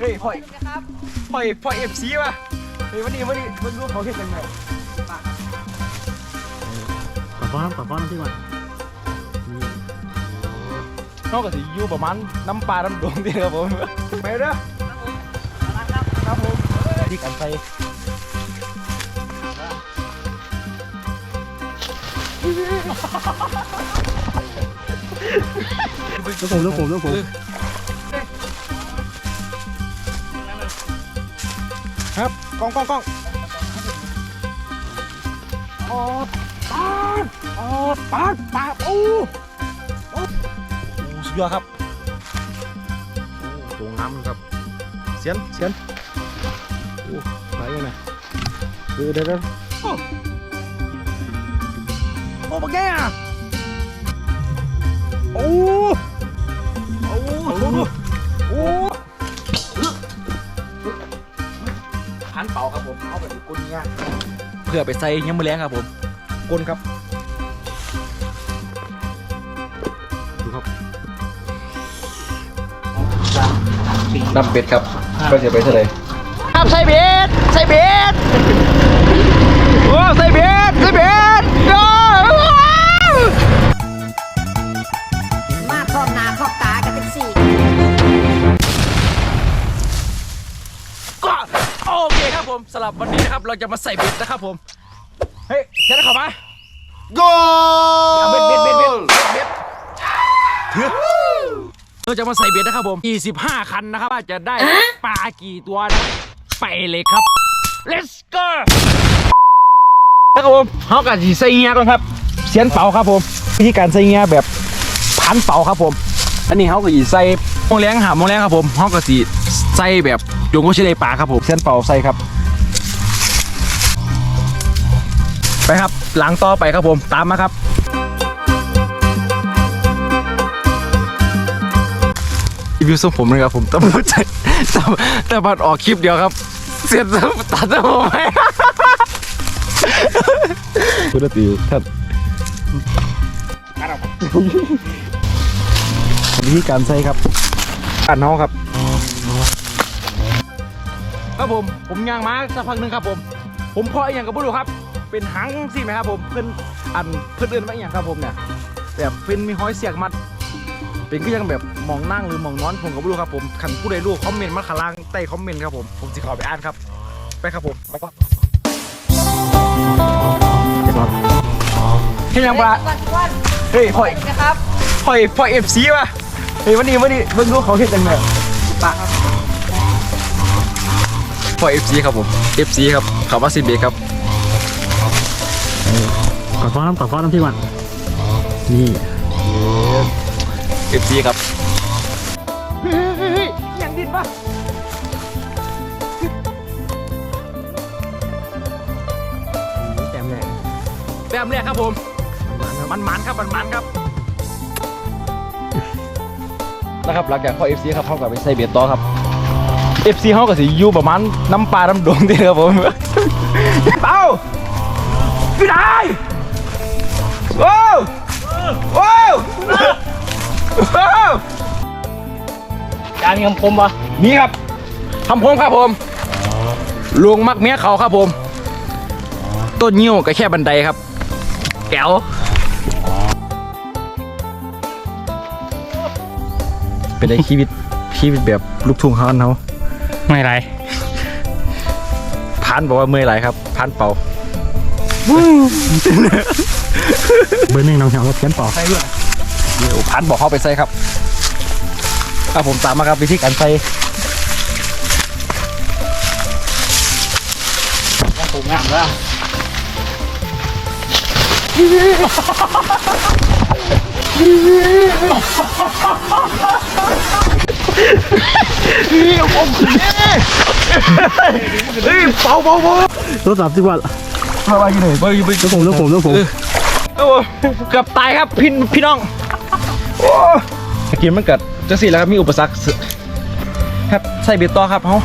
เฮ้ยพ่อยพ่อยพ่อยเอฟซีว่ะเฮ้ยวันนี้วันนี้มันรู้เขาเฮ็ดยังไงปะป้อนปะป้อนที่วันนี่นอกจากสิอยู่ประมาณน้ำปลาน้ำดวงที่ครับผมไปเด้อครับผมที่กันใส่ลูกผมลูกผมลูกผม ครับกล้องกล้องกล้องอ๋อปาดอ๋อปาดปาดโอ้โอ้สุดยอดครับโอ้ตรงน้ำครับเสียนเสียนโอ้ไหนกันนะเดี๋ยวเดี๋ยวเดี๋ยวโอ้โอ้บักแก่อะโอ้โอ้โอ้ พันเป่าครับผมเอาแบบกุนเนี่ยเพื่อไปใส่ยังมือแรงครับผมกุนครับดูครับน้ำเป็ดครับก็จะไปเท่าไหร่ครับใส่เบ็ดใส่เบ็ดโอ้ใส่เบ็ดใส่เบ็ด สำหรับวันนี้นะครับเราจะมาใส่เบ็ดนะครับผม เฮ้ยเสร็จแล้วเข้ามา โกเอาเบ็ดเบ็ดเบ็ดเบ็ดเบ็ดถือเราจะมาใส่เบ็ดนะครับผม 25 คันนะครับว่าจะได้ปลากี่ตัวนะไปเลยครับ let's go นะครับผมเขากับสีใส่เงี้ยก่อนครับเสียนเป่าครับผมวิธีการใส่เงี้ยแบบพันเป่าครับผม อันนี้เขาก็สีใส่โมงแรงหาโมงแรงครับผมเขาก็สีใส่แบบโยงก็ใช้ได้ปลาครับผมเสียนเป่าใส่ครับ ไปครับ หลังต่อไปครับผม ตามมาครับรีวิวทรงผมเลยครับผมตำรวจใจแต่แต่บัดออกคลิปเดียวครับ เสร็จแล้วตัดตัวผมไปคุณตีท่านวิธีการใส่ครับอ่านน้องครับ ครับผม ผมย่างมาสักพักหนึ่งครับผม ผมพออีกอย่างกับผู้ดูครับ เป็นหางสิไหมครับผมเพื่อนอันเพื่อนเดินมาอีกอย่างครับผมเนี่ยแบบเป็นมีห้อยเสียกมัด เป็นก็ยังแบบมองนั่งหรือมองนอนผมก็ไม่รู้ครับผมขันผู้ใดรู้คอมเมนต์มาข้างล่างใต้คอมเมนต์ครับผมผมจะขอไปอ่านครับ ไปครับผมไปก่อนเฮ้ยยังปะวันวันเฮ้ยพ่อยนะครับพ่อยพ่อยเอฟซีป่ะเฮ้ยวันนี้วันนี้เพิ่งรู้เขาเห็นจังเลยปะพ่อยเอฟซีครับผมเอฟซีครับคำว่าซินเบครับ ปะป้อนปะป้อนที่วันนี่เอฟซีครับเฮ้ยเฮ้ยเฮ้ยยังดินปะแต้มแรกแบบแรกครับผม มันมันครับ มันมันครับ นะครับ หลังจากพ่อ FC ครับเขากับไปใส่เบียดต่อครับ FC เขากับสิอยู่ประมาณน้ำปลาน้ำดวงที่ครับผมเป้าพี่ได้ ว้าวว้าวว้าวการคำคมปะนี่ครับทำพงครับผมลวงมักเมียเขาครับผม ต้นยิ้วก็แค่บันไดครับ แก้วเป็นไอชีวิตชีวิตแบบลูกทุ่งเขาเขาไม่ไรพันบอกว่าเมื่อยไหลายครับ พันเป่า เบอร์หนึ่งน้องแถวรถเขียนปอกเดี๋ยวพันบอกเขาไปใส่ครับเอาผมตามมาครับวิธีการใส่ผมงามแล้วเฮ้ยเป่าเป่าเป่ารถสามสิบวันมาว่าอยู่ไหนมาอยู่ไปลูกผมลูกผมลูกผม โอ้เกือบตายครับพี่พี่น้องโอ้เมื่อกี้มันเกิดจังสี่แล้วครับมีอุปสรรคครับใส่เบียดต่อครับเขา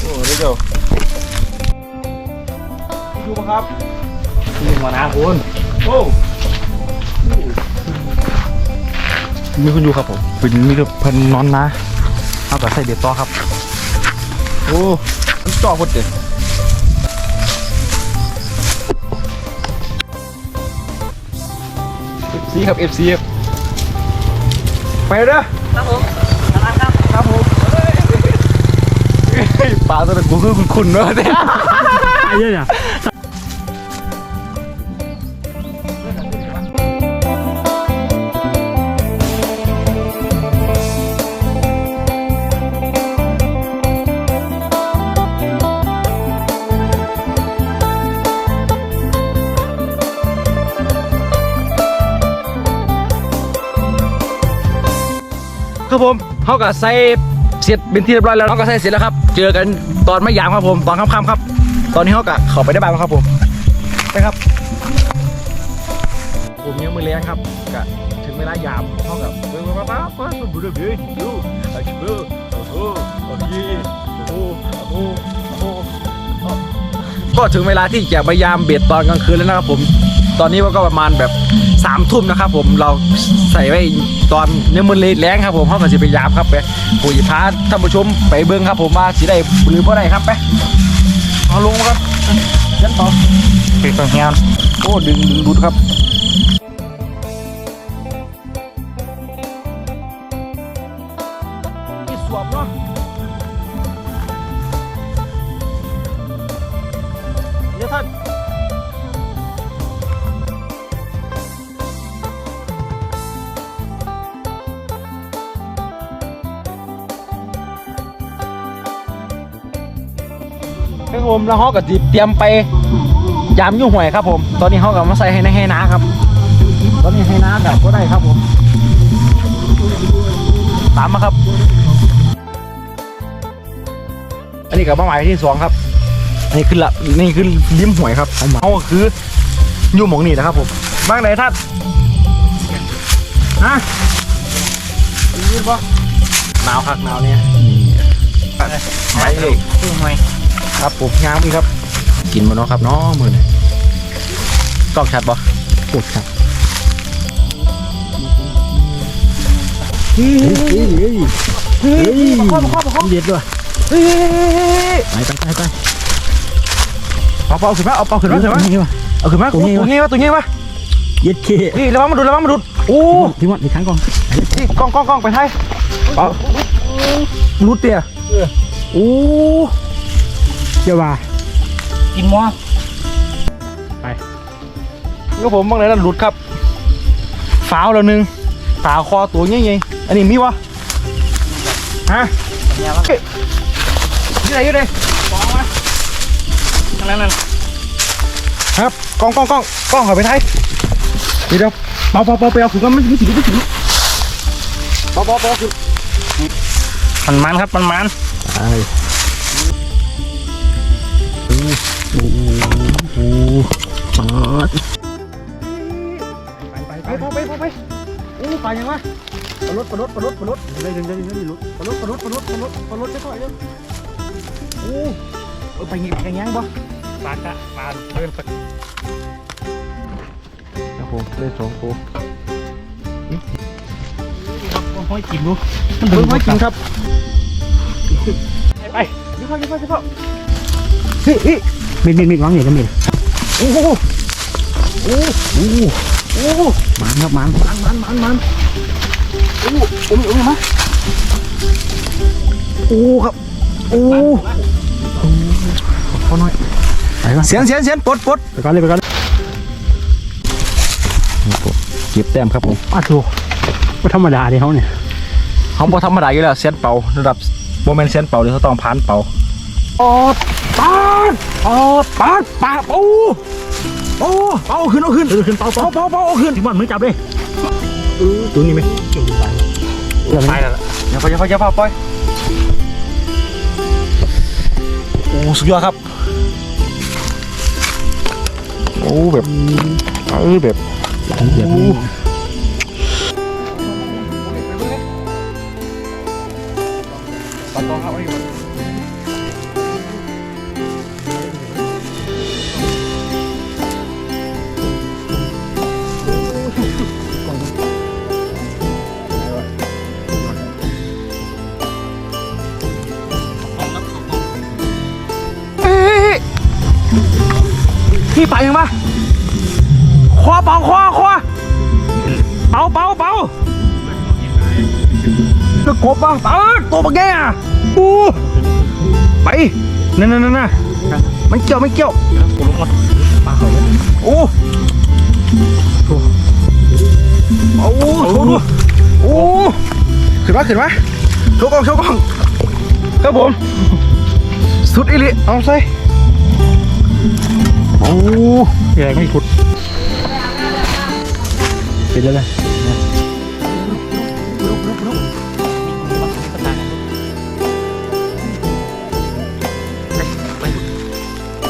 โอ้เดี๋ยวดูปะครับยิงมานะคุณโอ้ มีคนอยู่ครับผมเป็นมีแต่เพิ่นนอนนะเอาแต่ใส่เด็ดต่อครับ โอ้จ่อพดเด็ด FC ครับ FC ครับไปเด้อครับผมครับครับผมเฮ้ยปลาตัวนั้นกูคือคุณคุณเนอะเนี่ยตายเยอะเนี่ย เขาก็ใส่เสร็จเป็นที่เรียบร้อยแล้วเขาก็ใส่เสร็จแล้วครับ เจอกันตอนไม่ยามครับผมตอนค่ำๆครับ ตอนนี้เขาก็เข้าไปได้บ้างครับผมไปครับผมยังมือแรงครับก็ถึงเวลายามเขากับเออป้าป้าป้าดูดูดูดูไอ้เชื่อโอ้โหโอ้โหโอ้โหโอ้โหก็ถึงเวลาที่จะพยายามเบ็ดตอนกลางคืนแล้วนะครับผม ตอนนี้ก็ประมาณแบบ สามทุ่มนะครับผมเราใส่ไว้ตอนเนื้อมันเลยแรงครับผมเขาก็สิพยายามครับไปผู้ยิพาท่านผู้ชมไปเบิ้งครับผมว่าสิได้หรือบ่ได้ครับไปเอาลงครับยันต่อคือตัวเงียนโอ้ดึงดึงดูดครับ ผมแล้วเขาก็สิเตรียมไปยามยุ่งหวยครับผม ตอนนี้เขากำลังมาใส่ให้ในให้น้าครับ ตอนนี้ให้น้าแบบก็ได้ครับผมตามมาครับ อันนี้กับมาหมายที่สองครับอันนี้คือละนี่คือลิ้มหวยครับเขาก็คืออยู่หมองนี่นะครับผมบ้างไหนท่านฮะยืนปะหนาวคักหนาวเนี่ยไปเลยตู้ไหม ครับผมงามอีกครับ กินมาเนาะครับเนาะมือนี่กล้องชัดปะปวดครับเฮ้ยเฮ้ยเฮ้ยเฮ้ยข้อข้อข้อเย็ดด้วยเฮ้ยไปไปไปไปเอาเปล่าขึ้นมาเอาเปล่าขึ้นมาขึ้นมานี่วะเอาขึ้นมาตัตัววนี้นี้วะวะตัวนี้วะเย็ดเคนี่ระวังมาดูระวังมาดูโอ้ที่วันอีกครั้งก่อนนี่กล้องกล้องกล้องไปไทยเอารูดเตี้ยโอ้ เจ้าว่ากินมัวไปก็ผมบ้างเลยนั่นหลุดครับฝาวแล้วหนึงฝาคอตัวใหญ่ๆอันนี้มีวะฮะเนี่ยว่าที่ไหนอยู่เลยนั่นนั่นครับกล้องกล้องกล้องกล้องเขาไปไทยเดี๋ยวเดี๋ยวเปล่าเปล่าเปล่าเปล่าถึงก็ไม่ไม่ถึงไม่ถึงเปล่าเปล่าเปล่าถึงมันมันครับมันมัน โอ้โหอ๋อไปไปไปไปไปไปโอ้ไปยังวะปลดปลดปลดปลดได้ดึงได้ดึงได้ดึงลุกปลดปลดปลดปลดปลดจะถอยเลยโอ้เออไปงี้ไปยังบ่ปากะปากเดินไปครับผมได้สองตัวห้อยกินดูเบิ้งไว้กินครับไปไปยิ่งเข้ายิ่งเข้ายิ่งเข้าเฮ้ย มิดมิดมิดวางเหนียวก็มิดโอ้โหโอ้โหโอ้โหมันครับมันมันมันมันมันโอ้โหโอ้โหโอ้โหมาโอ้ครับโอ้ขอหน่อยไปก่อนเสียงเสียงเสียงปดปลดไปก่อนเลยไปก่อนเก็บแต้มครับผมอ้าวโถก็ธรรมดาเดีเขาเนี่ยเขาบอธรรมดาอยู่แล้วเสียนเป่าระดับโมเมนเสียนเป่าเดี๋ยวเขาต้องผ่านเป่า อดปาดอดปาดปาดโอ้โอ้เป่าขึ้นเอาขึ้นเออขึ้นเป่าเป่าเป่าเป่าเอาขึ้นถึงบ้านมือจับเลยตัวนี้ไหมเออไปแล้วอย่าไปอย่าไปอย่าไปปล่อยโอ้สุดยอดครับโอ้แบบเออแบบเดี๋ย ซี่ไปยังปะคอเปาคอคอเปาเปาเปาจะกบปะเป่าตัวปะแกอะอู้ไปนั่นนั่นนั่นมันเกี่ยวไม่เกี่ยวผมลงก่อนปลาเขาเนี่ยโอ้โอ้โอ้โชว์ดูโอ้ขึ้นมาขึ้นมาโชว์กล้องโชว์กล้องครับผมสุดอีหลิเอาใส่ โอ้แรงไม่ขุดเป็นแล้วเลย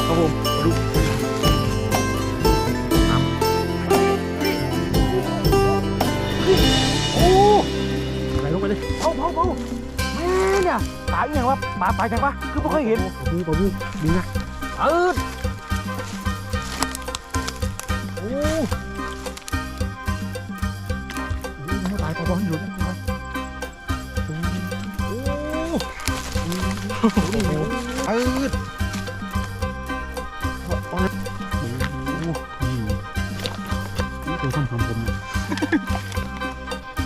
ครับผมมาดูโอ้ไหลลงไปเลยเผาเผาเผานี่ยปลาอหย่างวะปลาปลาจังวะคือไม่เคยเห็นปลาบูปลาบูดีนะเออ เออตัวส้มทำผมเนี่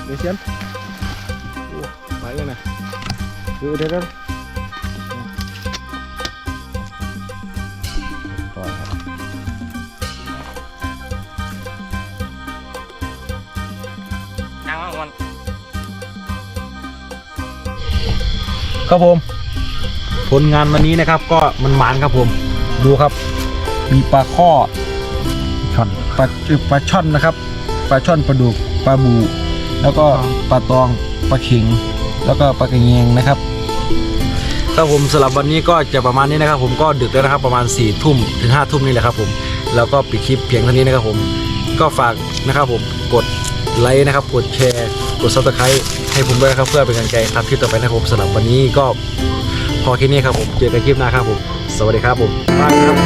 เดี๋ยวเชียนไปยังไงเดี๋ยวเดี๋ยวเดี๋ยวต่อครับนางมันครับผม ผลงานวันนี้นะครับ ก็มันหมานครับผมดูครับ มีปลาข้อช่อนปลาเอ่อปลาช่อนนะครับปลาช่อนปลาดุกปลาบูแล้วก็ปลาตองปลาเข็งแล้วก็ปลากระเงงนะครับครับผมสำหรับวันนี้ก็จะประมาณนี้นะครับ ผมก็ดึกแล้วนะครับประมาณ4ี่ทุ่มถึง5้าทุ่มนี่แหละครับผมแล้วก็ปิดคลิปเพียงเท่านี้นะครับผมก็ฝากนะครับผมกดไลค์นะครับกดแชร์ กดซับสไครต์ให้ผมด้วยนะครับเพื่อเป็นกำลังใจทำคลิปต่อไปนะครับผมสำหรับวันนี้ก็ พอแค่นี้ครับผมเจอกันคลิปหน้าครับผม สวัสดีครับผมบายครับ